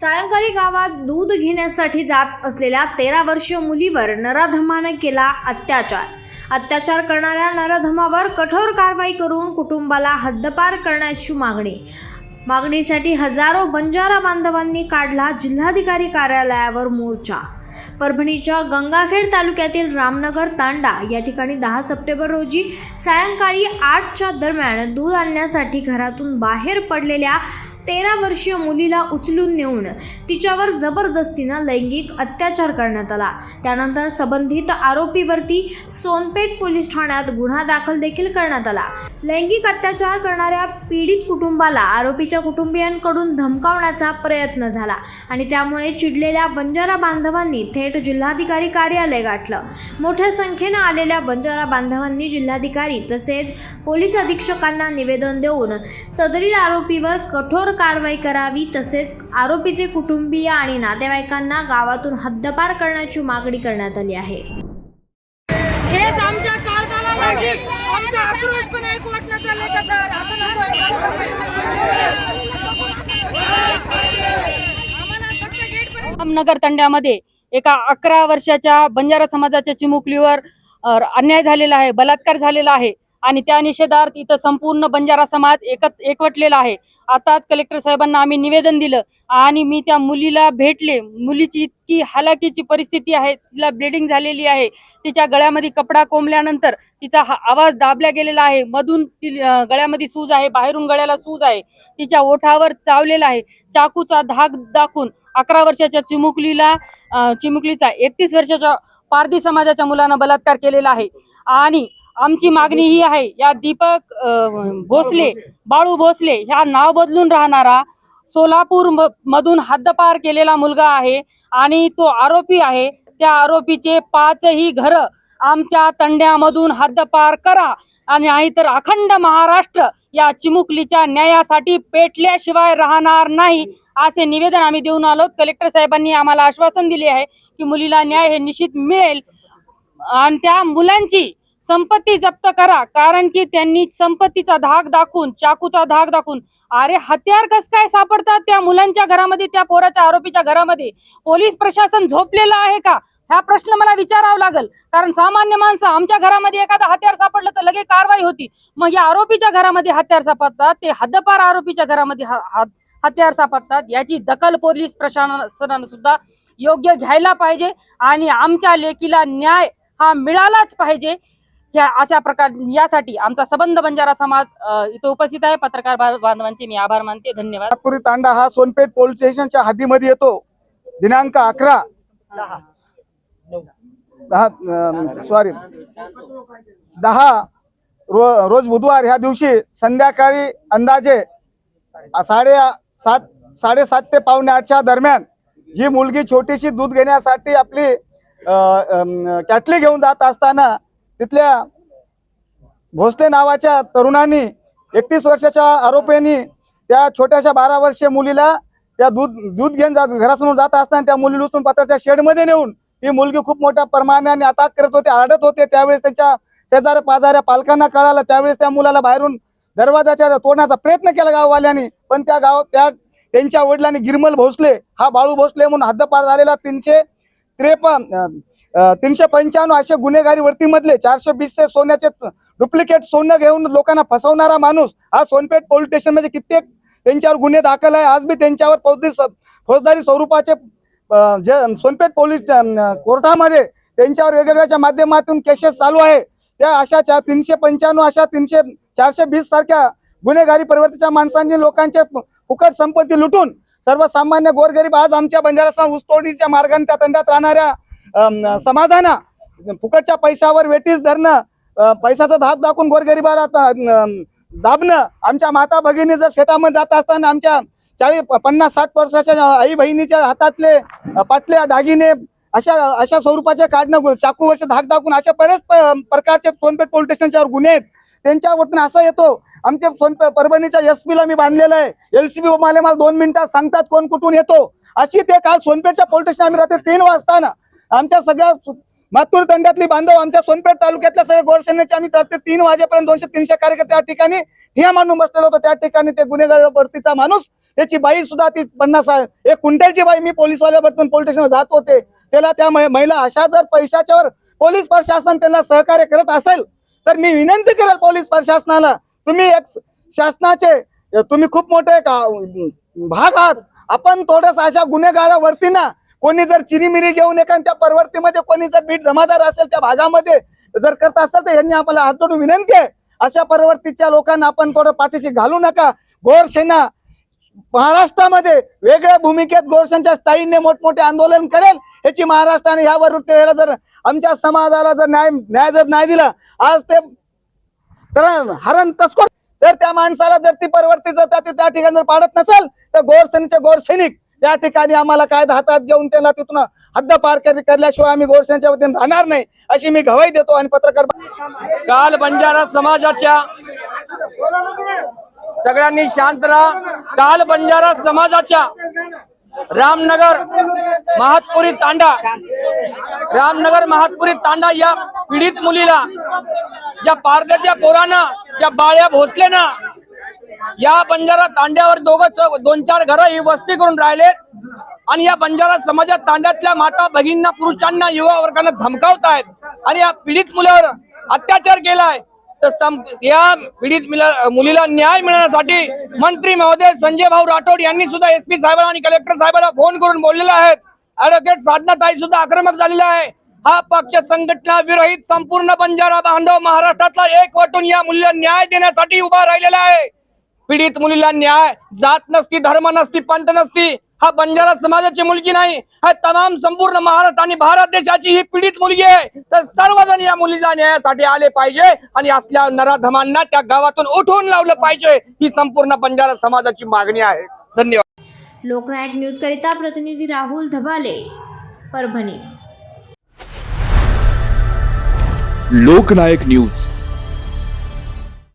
सायंकाळी गावात दूध घेण्यासाठी जात असलेल्या तेरा वर्षीय मुलीवर नराधमानं केला अत्याचार. अत्याचार करणाऱ्या नराधमावर कठोर कारवाई करून कुटुंबाला हद्दपार करण्याची मागणी. मागणीसाठी हजारो बंजारा बांधवांनी काढला जिल्हाधिकारी कार्यालयावर मोर्चा. परभणीच्या गंगाखेड तालुक्यातील रामनगर तांडा या ठिकाणी दहा सप्टेंबर रोजी सायंकाळी आठच्या दरम्यान दूध आणण्यासाठी घरातून बाहेर पडलेल्या तेरा वर्षीय मुलीला उचलून नेऊन तिच्यावर जबरदस्तीनं लैंगिक अत्याचार करण्यात आला. त्यानंतर संबंधित आरोपीवरती सोनपेठ पोलीस ठाण्यात गुन्हा दाखल देखील करण्यात आला. लैंगिक अत्याचार करणाऱ्या पीडित कुटुंबाला आरोपीच्या कुटुंबियांकडून धमकावण्याचा प्रयत्न झाला आणि त्यामुळे चिडलेल्या बंजारा बांधवांनी थेट जिल्हाधिकारी कार्यालय गाठलं. मोठ्या संख्येनं आलेल्या बंजारा बांधवांनी जिल्हाधिकारी तसेच पोलीस अधीक्षकांना निवेदन देऊन सदरील आरोपीवर कठोर कारवाई करावी तसेच आरोपीचे कुटुंबीय आणि नातेवाईकांना गावातून हद्दपार करण्याची मागणी करण्यात आली आहे. हेच आमच्या काळजाला लागेल. आमचा आक्रोश पण ऐकू वाटलं चाललंय का सर? असं नको आम्हाला फक्त गेट पर्यंत नगर तंड्यामध्ये एका अकरा वर्षाच्या बंजारा समाजाच्या चिमुकलीवर अन्याय झालेला आहे बलात्कार झालेला आहे. आणि त्या निषेधार्थ इथं संपूर्ण बंजारा समाज एकत एकवटलेला आहे. आताच कलेक्टर साहेबांना आम्ही निवेदन दिलं आणि मी त्या मुलीला भेटले. मुलीची इतकी हालाकीची परिस्थिती आहे तिला ब्लिडिंग झालेली आहे. तिच्या गळ्यामध्ये कपडा कोंबल्यानंतर तिचा हा आवाज दाबला गेलेला आहे. मधून ती गळ्यामध्ये सूज आहे बाहेरून गळ्याला सूज आहे. तिच्या ओठावर चावलेला आहे. चाकूचा धाक दाखवून अकरा वर्षाच्या चिमुकलीला चिमुकलीचा एकतीस वर्षाच्या पारधी समाजाच्या मुलानं बलात्कार केलेला आहे. आणि आमची मागणी ही आहे या दीपक भोसले बाळू भोसले ह्या नाव बदलून राहणारा सोलापूर म- मधून हद्दपार केलेला मुलगा आहे आणि तो आरोपी आहे. त्या आरोपीचे पाचही घर आमच्या तंड्यामधून हद्दपार करा आणि नाहीतर अखंड महाराष्ट्र या चिमुकलीच्या न्यायासाठी पेटल्याशिवाय राहणार नाही असे निवेदन आम्ही देऊन आलो कलेक्टर साहेबांनी आम्हाला आश्वासन दिले आहे की मुलीला न्याय हे निश्चित मिळेल. आणि त्या मुलांची संपत्ती जप्त करा कारण की त्यांनी संपत्तीचा धाक दाखवून चाकूचा धाक दाखवून अरे हत्यार कस काय सापडतात त्या मुलांच्या घरामध्ये त्या पोराच्या आरोपीच्या घरामध्ये? पोलीस प्रशासन झोपलेलं आहे का? हा प्रश्न मला विचारावा लागेल. कारण सामान्य माणसं आमच्या घरामध्ये एखादा हत्यार सापडलं तर लगेच कारवाई होती. मग या आरोपीच्या घरामध्ये हत्यार सापडतात ते हद्दपार आरोपीच्या घरामध्ये हत्यार सापडतात याची दखल पोलीस प्रशासनानं सुद्धा योग्य घ्यायला पाहिजे आणि आमच्या लेकीला न्याय हा मिळालाच पाहिजे. या अशा प्रकार यासाठी आमचा सबंध बंजारा समाज इथं उपस्थित आहे. पत्रकार बांधवांचे मी आभार मानते. धन्यवाद. नागपुरी तांडा हा सोनपेठ पोलीस स्टेशनच्या हद्दीमध्ये येतो. दिनांक अकरा. दहा. सॉरी दहा रो रोज बुधवार ह्या दिवशी संध्याकाळी अंदाजे साडे सात साडेसात ते पावणे आठच्या दरम्यान जी मुलगी छोटीशी दूध घेण्यासाठी आपली कॅटली घेऊन जात असताना तिथल्या भोसले नावाच्या तरुणांनी एकतीस वर्षाच्या आरोपींनी त्या छोट्याशा बारा वर्षीय मुलीला त्या दूध दूध घेऊन जात घरासमोर जात असताना त्या मुलीला उचलून पत्राच्या शेडमध्ये नेऊन ती मुलगी खूप मोठ्या प्रमाणाने आता करत होते आडत होते. त्यावेळेस त्यांच्या शेजाऱ्या पाजाऱ्या पालकांना कळालं. त्यावेळेस त्या मुलाला बाहेरून दरवाजाच्या तोडण्याचा प्रयत्न केला गाववाल्यांनी. पण त्या गाव त्या त्यांच्या वडिलांनी गिरमल भोसले हा बाळू भोसले म्हणून हद्दपार झालेला तीनशे त्रेपन्न तीनशे पंच्याण्णव असे गुन्हेगारी वरतीमधले चारशे वीसचे सोन्याचे डुप्लिकेट सोनं घेऊन लोकांना फसवणारा माणूस हा सोनपेठ पोलीस स्टेशनमध्ये कित्येक त्यांच्यावर गुन्हे दाखल आहे. आज बी त्यांच्यावर फौजदारी फौजदारी स्वरूपाचे जे सोनपेठ पोलीस कोर्टामध्ये त्यांच्यावर वेगवेगळ्याच्या माध्यमातून केसेस चालू आहे. त्या अशा चार तीनशे पंच्याण्णव अशा तीनशे चारशे वीस सारख्या गुन्हेगारी प्रवृत्तीच्या माणसांनी लोकांच्या फुकट संपत्ती लुटून सर्वसामान्य गोरगरीब आज आमच्या बंजारा उसतोडीच्या मार्गाने त्या तंडात राहणाऱ्या समाजानं फुकटच्या पैशावर वेटीस धरणं पैशाचा धाक दाखवून गोरगरिबाला दाबणं. आमच्या माता भगिनी जर शेतामध्ये जात असताना आमच्या चाळीस पन्नास साठ वर्षाच्या आई बहिणीच्या हातातले पाटल्या पाटले दागिने अशा अशा स्वरूपाचे काढणं चाकू वर्ष धाक दाखवून अशा बरेच प्रकारचे सोनपेठ पोलीस स्टेशनच्यावर गुन्हे आहेत. त्यांच्यावरतून असा येतो आमच्या सोनपेठ परभणीच्या एस ला मी बांधलेलं आहे. एल सी बी मला मला दोन मिनिटात सांगतात कोण कुठून येतो. अशी ते काल सोनपेठच्या पोलीस स्टेशन आम्ही रात्री तीन वाजताना आमच्या सगळ्या मातूर तंड्यातली बांधव आमच्या सोनपेठ तालुक्यातल्या सगळ्या गोरसेनेचे. आम्ही रात्री तीन वाजेपर्यंत दोनशे तीनशे कार्यकर्ते त्या ठिकाणी ठिया मांडून बसलेलो होतो. त्या ठिकाणी ते गुन्हेगार भरतीचा माणूस त्याची बाई सुद्धा ती पन्नास एक क्विंटलची बाई मी पोलीसवाल्याबरोबर पोलीस स्टेशनवर जात होते. त्याला त्या महिला अशा जर पैशाच्यावर पोलीस प्रशासन त्यांना सहकार्य करत असेल तर मी विनंती करेल पोलीस प्रशासनाला तुम्ही एक शासनाचे तुम्ही खूप मोठे भाग आहात. आपण थोडस अशा गुन्हेगारावरती ना कोणी जर चिरीमिरी घेऊन एका त्या परवर्तीमध्ये कोणी जर बीट जमादार असेल त्या भागामध्ये जर करत असेल तर यांनी आपल्याला हात जोडून विनंती आहे. अशा परवर्तीच्या लोकांना आपण थोडं पाठीशी घालू नका. गोरसेना महाराष्ट्रामध्ये वेगळ्या भूमिकेत गोरसेनच्या स्टाईलने मोठमोठे आंदोलन करेल. याची महाराष्ट्राने यावर त्याला जर आमच्या समाजाला जर न्याय न्याय जर नाही दिला आज ते तर हरण तस्कर तर त्या माणसाला जर ती परवर्ती जर त्या ठिकाणी जर पाडत नसेल तर गोरसेनेचे गोरसैनिक त्या ठिकाणी आम्हाला कायदा हातात घेऊन त्यांना तिथून हद्द पार कर- करल्याशिवाय आम्ही गोरसेनेच्या वतीने राहणार नाही अशी मी गवाही देतो आणि पत्रकार काल बंजारा समाजाच्या सगळ्यांनी शांत राहा. काल बंजारा समाजाच्या रामनगर महातपुरी तांडा रामनगर महातपुरी तांडा या पीडित मुलीला ज्या पारद्याच्या पोरानं त्या बाळ्या भोसलेनं या बंजारा तांड्यावर दोघं दोन चार घर ही वस्ती करून राहिले. आणि या बंजारा समाजात तांड्यातल्या माता भगिनींना पुरुषांना युवा वर्गाला धमकावतायत आणि या पीडित मुलावर अत्याचार केलाय. तर या पीडित मुलीला न्याय मिळण्यासाठी मंत्री महोदय संजय भाऊ राठोड यांनी सुद्धा एसपी साहेबांना आणि कलेक्टर साहेबांना फोन करून बोललेले आहेत. ऍडव्होकेट साधनाताई सुद्धा आक्रमक झालेला आहे. हा पक्ष संघटना विरहित संपूर्ण बंजारा बांधव महाराष्ट्रातला एक वाटून या मुलीला न्याय देण्यासाठी उभा राहिलेला आहे. पीडित मुलीला न्याय जात नसती धर्म नसती पंथ नसती हा बंजारा समाजाची मुलगी नाही हा तमाम संपूर्ण महाराष्ट्र आणि भारत देशाची ही पीडित मुलगी आहे. तर सर्वजण या मुलीला न्यायासाठी आले पाहिजे आणि असल्या नराधमांना त्या गावातून उठवून लावलं पाहिजे. ही संपूर्ण बंजारा समाजाची मागणी आहे. धन्यवाद. लोकनायक न्यूज करिता प्रतिनिधी राहुल धबाले परभणी. लोकनायक न्यूज.